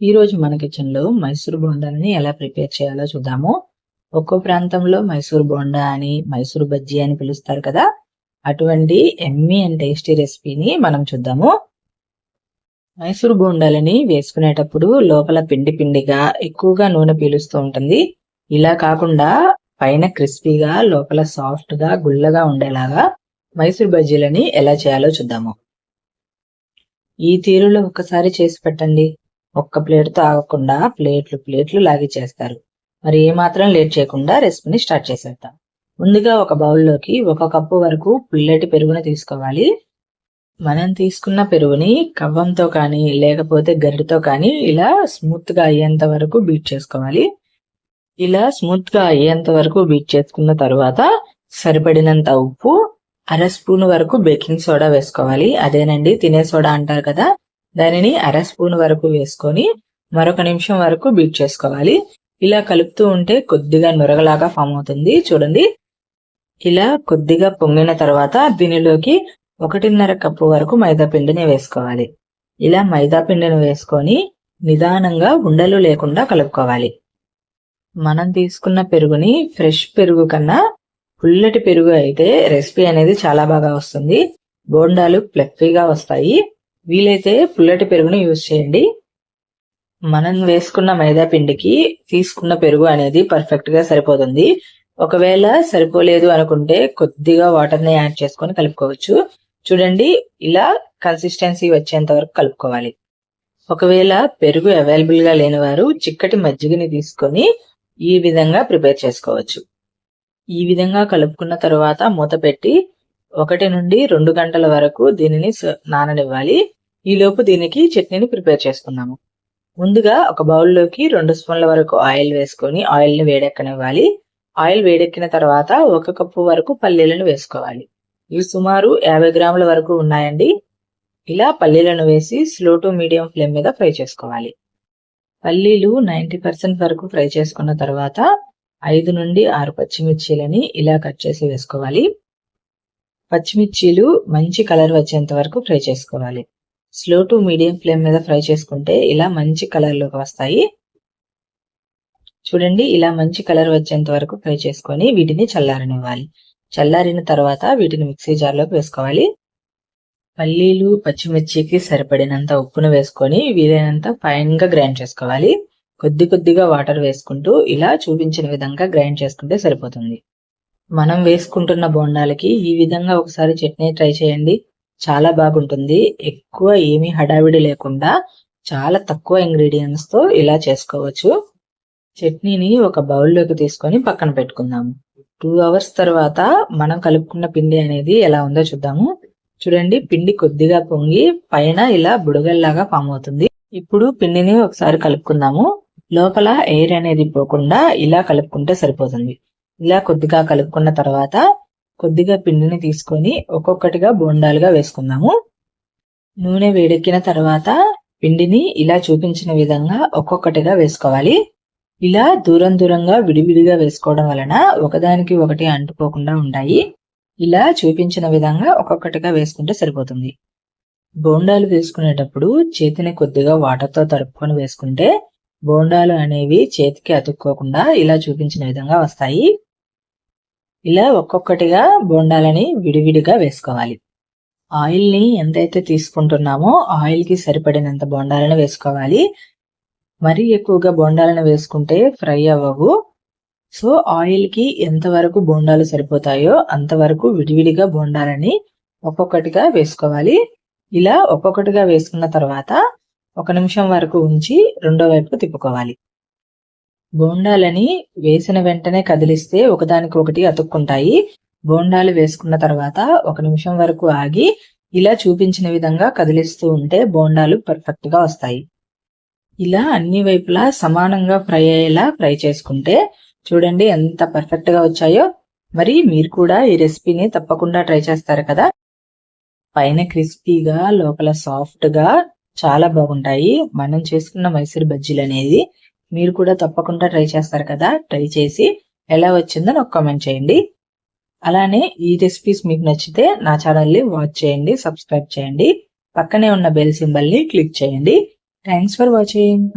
ఈ రోజు మన కిచెన్లో మైసూర్ బోండాలని ఎలా ప్రిపేర్ చేయాలో చూద్దాము. ఒక్కో ప్రాంతంలో మైసూర్ బోండా అని మైసూర్ బజ్జీ అని పిలుస్తారు కదా. అటువంటి ఎమ్మీ అండ్ టేస్టీ రెసిపీని మనం చూద్దాము. మైసూర్ బోండాలని వేసుకునేటప్పుడు లోపల పిండి పిండిగా ఎక్కువగా నూనె పీలుస్తూ ఉంటుంది. ఇలా కాకుండా పైన క్రిస్పీగా లోపల సాఫ్ట్గా గుల్లగా ఉండేలాగా మైసూర్ బజ్జీలని ఎలా చేయాలో చూద్దాము. ఈ తీరులో ఒక్కసారి చేసి పెట్టండి. ఒక్క ప్లేట్తో ఆగకుండా ప్లేట్లు ప్లేట్లు లాగి చేస్తారు. మరి ఏమాత్రం లేట్ చేయకుండా రెసిపీని స్టార్ట్ చేసేద్దాం. ముందుగా ఒక బౌల్లోకి ఒక కప్పు వరకు పుల్లటి పెరుగుని తీసుకోవాలి. మనం తీసుకున్న పెరుగుని కవ్వంతో కానీ లేకపోతే గరిటతో కానీ ఇలా స్మూత్గా అయ్యేంత వరకు బీట్ చేసుకోవాలి. ఇలా స్మూత్గా అయ్యేంత వరకు బీట్ చేసుకున్న తర్వాత సరిపడినంత ఉప్పు అర స్పూన్ వరకు బేకింగ్ సోడా వేసుకోవాలి. అదేనండి తినే సోడా అంటారు కదా దానిని అర స్పూన్ వరకు వేసుకొని మరొక నిమిషం వరకు బీట్ చేసుకోవాలి. ఇలా కలుపుతూ ఉంటే కొద్దిగా నొరగలాగా ఫామ్ అవుతుంది. చూడండి. ఇలా కొద్దిగా పొంగిన తర్వాత దీనిలోకి ఒకటిన్నర కప్పు వరకు మైదా పిండిని వేసుకోవాలి. ఇలా మైదా పిండిని వేసుకొని నిదానంగా ఉండలు లేకుండా కలుపుకోవాలి. మనం తీసుకున్న పెరుగుని ఫ్రెష్ పెరుగు కన్నా పుల్లటి పెరుగు అయితే రెసిపీ అనేది చాలా బాగా వస్తుంది. బోండాలు ప్లెఫీగా వస్తాయి. వీలైతే పుల్లటి పెరుగును యూజ్ చేయండి. మనం వేసుకున్న మైదా పిండికి తీసుకున్న పెరుగు అనేది పర్ఫెక్ట్గా సరిపోతుంది. ఒకవేళ సరిపోలేదు అనుకుంటే కొద్దిగా వాటర్ని యాడ్ చేసుకొని కలుపుకోవచ్చు. చూడండి ఇలా కన్సిస్టెన్సీ వచ్చేంత వరకు కలుపుకోవాలి. ఒకవేళ పెరుగు అవైలబుల్గా లేని వారు చిక్కటి మజ్జిగని తీసుకొని ఈ విధంగా ప్రిపేర్ చేసుకోవచ్చు. ఈ విధంగా కలుపుకున్న తర్వాత మూత పెట్టి ఒకటి నుండి రెండు గంటల వరకు దీనిని నాననివ్వాలి. ఈలోపు దీనికి చట్నీని ప్రిపేర్ చేసుకుందాము. ముందుగా ఒక బౌల్లోకి రెండు స్పూన్ల వరకు ఆయిల్ వేసుకొని ఆయిల్ని వేడెక్కనివ్వాలి. ఆయిల్ వేడెక్కిన తర్వాత ఒక కప్పు వరకు పల్లీలను వేసుకోవాలి. ఇవి సుమారు యాభై గ్రాముల వరకు ఉన్నాయండి. ఇలా పల్లీలను వేసి స్లో టు మీడియం ఫ్లేమ్ మీద ఫ్రై చేసుకోవాలి. పల్లీలు నైంటీ పర్సెంట్ వరకు ఫ్రై చేసుకున్న తర్వాత ఐదు నుండి ఆరు పచ్చిమిర్చీలని ఇలా కట్ చేసి వేసుకోవాలి. పచ్చిమిర్చీలు మంచి కలర్ వచ్చేంత వరకు ఫ్రై చేసుకోవాలి. స్లో టు మీడియం ఫ్లేమ్ మీద ఫ్రై చేసుకుంటే ఇలా మంచి కలర్లోకి వస్తాయి. చూడండి ఇలా మంచి కలర్ వచ్చేంత వరకు ఫ్రై చేసుకొని వీటిని చల్లారనివ్వాలి. చల్లారిన తర్వాత వీటిని మిక్సీ జార్లోకి వేసుకోవాలి. పల్లీలు పచ్చిమిర్చికి సరిపడినంత ఉప్పును వేసుకొని వీలైనంత ఫైన్గా గ్రైండ్ చేసుకోవాలి. కొద్ది కొద్దిగా వాటర్ వేసుకుంటూ ఇలా చూపించిన విధంగా గ్రైండ్ చేసుకుంటే సరిపోతుంది. మనం వేసుకుంటున్న బోండాలకి ఈ విధంగా ఒకసారి చట్నీ ట్రై చేయండి. చాలా బాగుంటుంది. ఎక్కువ ఏమీ హడావిడి లేకుండా చాలా తక్కువ ఇంగ్రీడియంట్స్తో ఇలా చేసుకోవచ్చు. చట్నీని ఒక బౌల్లోకి తీసుకొని పక్కన పెట్టుకుందాము టూ అవర్స్ తర్వాత మనం కలుపుకున్న పిండి అనేది ఎలా ఉందో చూద్దాము. చూడండి పిండి కొద్దిగా పొంగి పైన ఇలా బుడగల్లాగా ఫామ్ అవుతుంది. ఇప్పుడు పిండిని ఒకసారి కలుపుకుందాము. లోపల ఎయిర్ అనేది పోకుండా ఇలా కలుపుకుంటే సరిపోతుంది. ఇలా కొద్దిగా కలుపుకున్న తర్వాత కొద్దిగా పిండిని తీసుకొని ఒక్కొక్కటిగా బోండాలుగా వేసుకుందాము. నూనె వేడెక్కిన తర్వాత పిండిని ఇలా చూపించిన విధంగా ఒక్కొక్కటిగా వేసుకోవాలి. ఇలా దూరం దూరంగా విడివిడిగా వేసుకోవడం వలన ఒకదానికి ఒకటి అంటుకోకుండా ఉంటాయి. ఇలా చూపించిన విధంగా ఒక్కొక్కటిగా వేసుకుంటే సరిపోతుంది. బోండాలు వేసుకునేటప్పుడు చేతిని కొద్దిగా వాటర్తో తడుపుకొని వేసుకుంటే బోండాలు అనేవి చేతికి అతుక్కోకుండా ఇలా చూపించిన విధంగా వస్తాయి. ఇలా ఒక్కొక్కటిగా బోండాలని విడివిడిగా వేసుకోవాలి. ఆయిల్ని ఎంతైతే తీసుకుంటున్నామో ఆయిల్కి సరిపడినంత బోండాలను వేసుకోవాలి. మరీ ఎక్కువగా బొండాలను వేసుకుంటే ఫ్రై అవ్వవు. సో ఆయిల్కి ఎంతవరకు బోండాలు సరిపోతాయో అంతవరకు విడివిడిగా బోండాలని ఒక్కొక్కటిగా వేసుకోవాలి. ఇలా ఒక్కొక్కటిగా వేసుకున్న తర్వాత ఒక నిమిషం వరకు ఉంచి రెండో వైపు తిప్పుకోవాలి. బోండాలని వేసిన వెంటనే కదిలిస్తే ఒకదానికి ఒకటి అతుక్కుంటాయి. బోండాలు వేసుకున్న తర్వాత ఒక నిమిషం వరకు ఆగి ఇలా చూపించిన విధంగా కదిలిస్తూ ఉంటే బోండాలు పర్ఫెక్ట్గా వస్తాయి. ఇలా అన్ని వైపులా సమానంగా ఫ్రై అయ్యేలా ఫ్రై చేసుకుంటే చూడండి ఎంత పర్ఫెక్ట్గా వచ్చాయో. మరి మీరు కూడా ఈ రెసిపీని తప్పకుండా ట్రై చేస్తారు కదా. పైన క్రిస్పీగా లోపల సాఫ్ట్గా చాలా బాగుంటాయి. మనం చేసుకున్న మైసూర్ బజ్జీలు అనేది మీరు కూడా తప్పకుండా ట్రై చేస్తారు కదా? ట్రై చేసి ఎలా వచ్చిందో నాకు కామెంట్ చేయండి. అలానే ఈ రెసిపీస్ మీకు నచ్చితే నా ఛానల్ని వాచ్ చేయండి సబ్స్క్రైబ్ చేయండి. పక్కనే ఉన్న బెల్ సింబల్ని క్లిక్ చేయండి. Thanks for watching